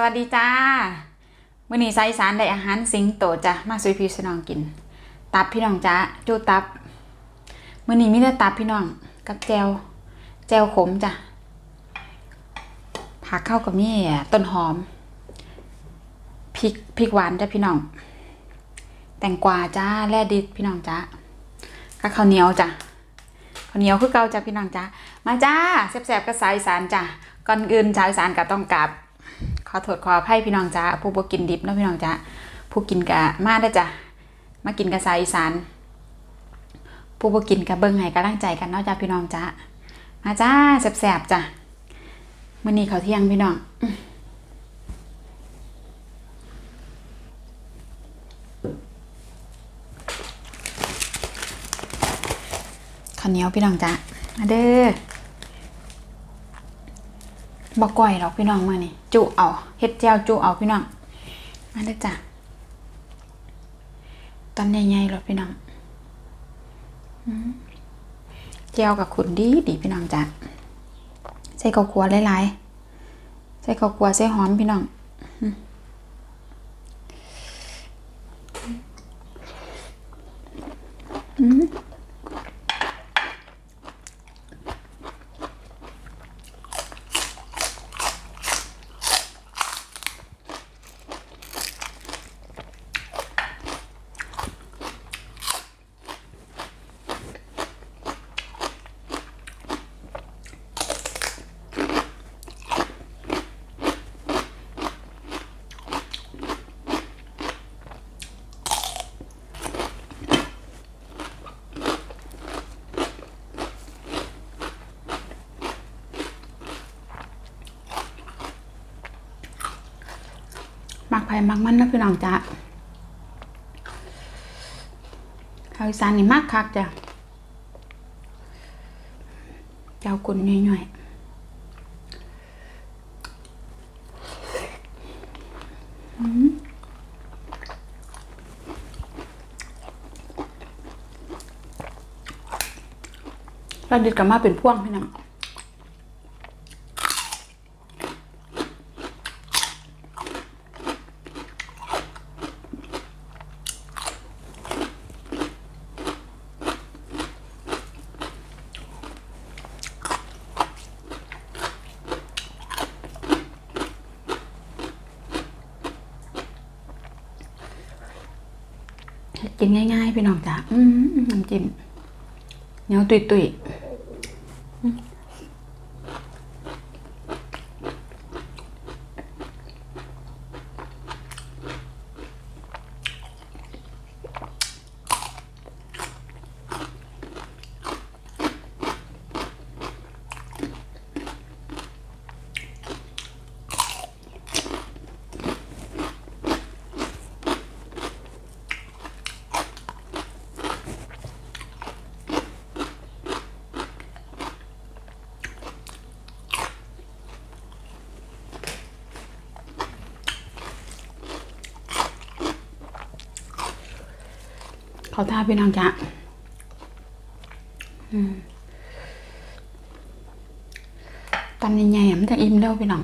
สวัสดีจ้ามื่อนี้สายอีสานได้อาหารสิงโตจ้ะมาสุยพี่สนองกิน ตับพี่น้องจ้าจูตับมื่อนี้มีแต่ตับพี่น้อง กับแจวแจวขมจ้ะผักเข้ากับนี่ต้นหอมพริกพริกหวานจ้ะพี่น้อง แตงกวาจ้าแล่ดิบพี่น้องจ้ากับข้าวเหนียวจ้ะข้าวเหนียวคือเกาจ้ะพี่น้องจ้ามาจ้าแซ่บๆกับสายสานจ้ะก่อนอื่นชาวสานก็ต้องกราบ ขอโทษขออภัยพี่น้องจ้าผู้บ่กินดิบเนาะพี่น้องจ้าผู้กินกะมาได้จ้ะมากินกับสายอีสานผู้บ่กินกะเบิ่งให้กำลังใจกันเนาะจ้าพี่น้องจ้ามาจ้าแซ่บๆจ้ะมื้อนี้ข้าเที่ยงพี่น้องข้าวเหนียวพี่น้องจ้ามาเด้อ บอก่อยหรอกพี่น้องมานี่จุเอาเฮ็ดแจ่วจุเอาพี่น้องมาเด้จ้ะตอนใหญ่ๆหรอกพี่น้องอืมแจ่วกับขุนดีดีพี่น้องจ้ะใส่ข้าวคั่วหลายๆใส่ข้าวคั่วใส่หอมพี่น้อง ไผ่มักมันนะพี่น้องจ้ะข้าวอีสานนี่มักคักจ้ะเจ้ากุนย่อยๆเราดิดกลับมาเป็นพ่วงพี่น้อง พี่น้องจ้ะอืมน้ำจิ้มเหนียวตุยตุย เขาตาพี่น้องจ้ะตอนใหญ่ๆมันจะอิ่มเด้วพี่น้อง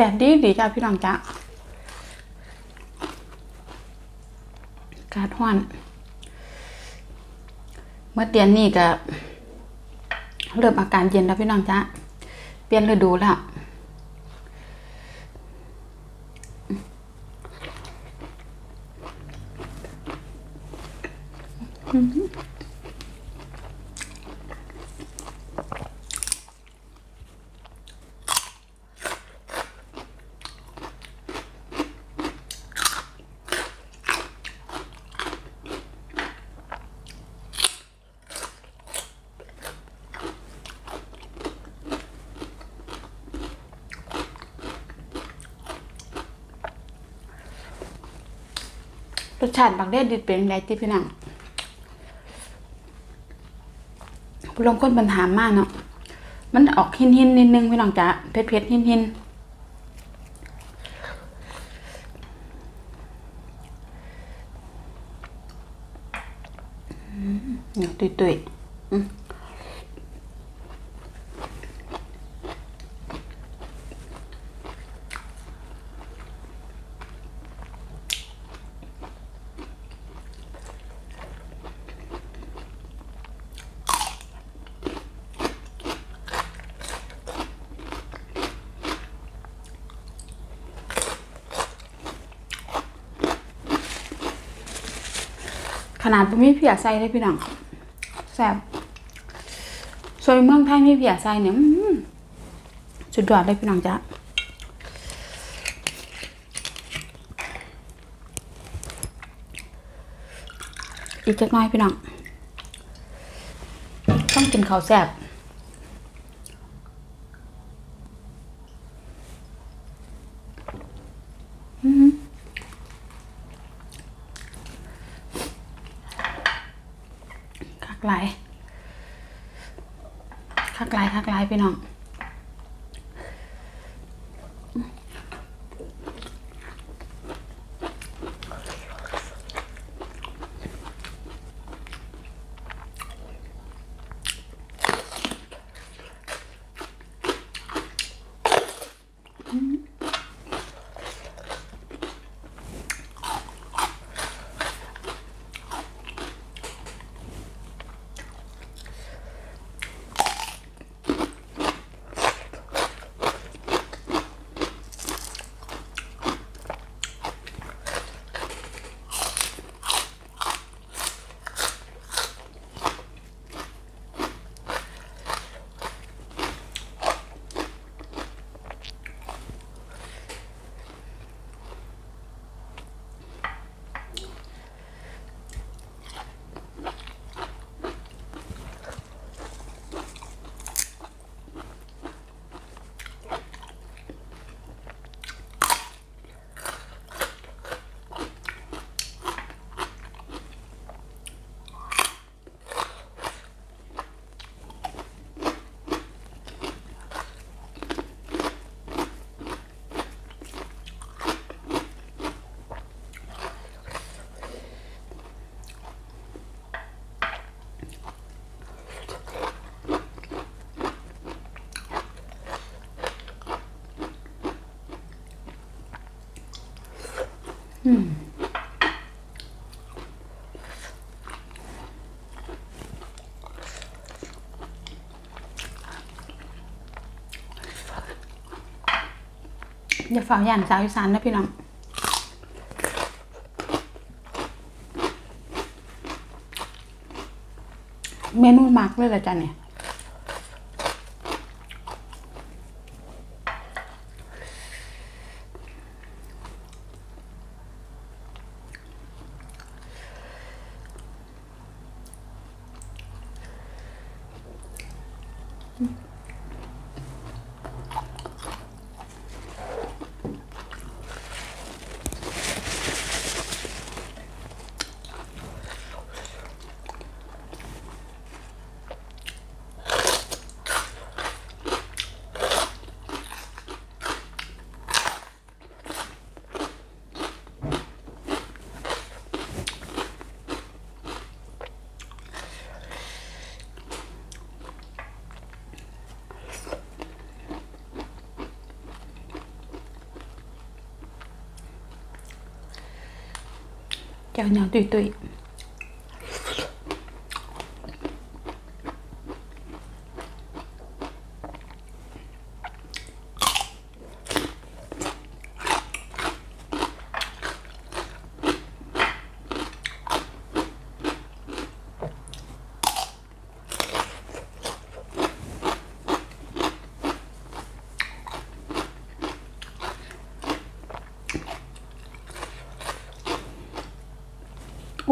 ดดดีดีจ้าพี่น้องจ้าการห้อน เมื่อเตียนนี่ก็เริ่มอาการเย็นแล้วพี่น้องจ้าเปลี่ยนฤดูแล้ว สชาติบักเด็ดดิดเป็นไงที่พี่น้องลงคนปัญหามากเนาะ มันออกหินหินนิดนึงพี่น้องจ๋าเผ็ดเผ็ดหินหินเหนียวตุยตุยๆอืม ขนาดบ่มีเพียใส่เลยพี่น้องแซ่บซอยเมืองไทยมีเพียใส่เนี่ยสุดยอดเลยพี่น้องจ้ะอีกจักหน้อยพี่น้องต้องกินข้าวแซ่บอื้อหือ คัก หลายคักหลายคักหลายพี่น้องอ ย่าฝ่าย่านสาวอีสานนะพี่น้องเมนูมากเลยละจ้ะเนี่ยเจ้าเหนียว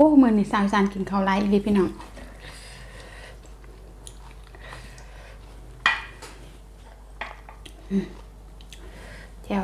อ้มือนี่สาวอีสานกินข้าวไรอีลีพี่น้องเจ้า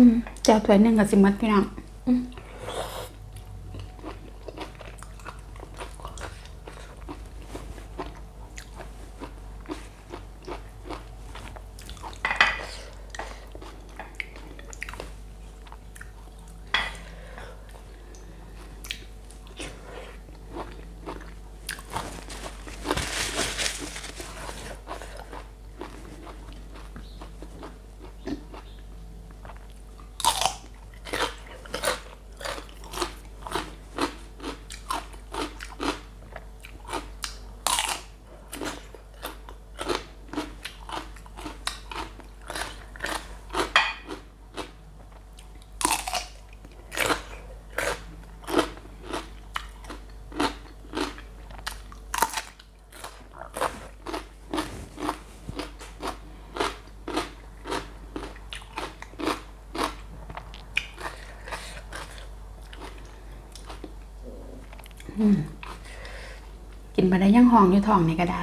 อืมแจ่วถ้วยหนึ่งกับสิมัดพี่น้องอืม กินไปได้ยังห้องอยู่ท้องนี่ก็ได้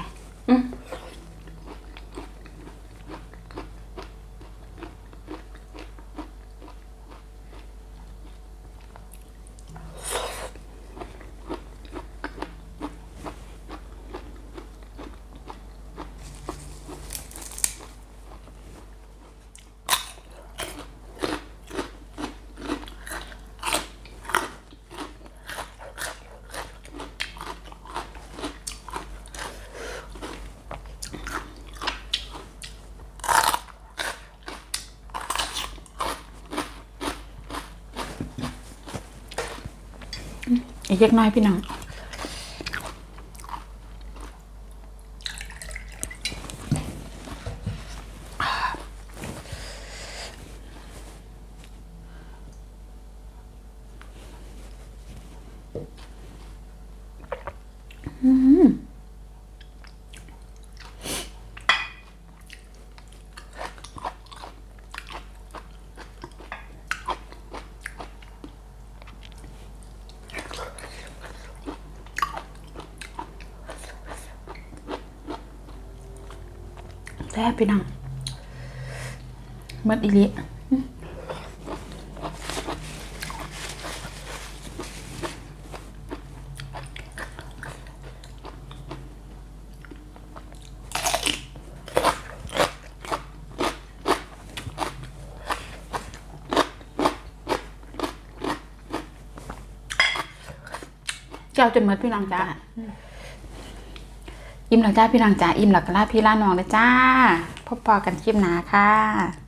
อีกเล็กน้อยพี่น้อง แซ่บพี่น้องเมื่ออีหลิเจ้าจนเมื่อพี่น้องจ้า อิ่มแล้วจ้าพี่น้องจ้าอิ่มแล้วก็ลาพี่ลาน้องเลยจ้า พบปอกันคลิปหนาค่ะ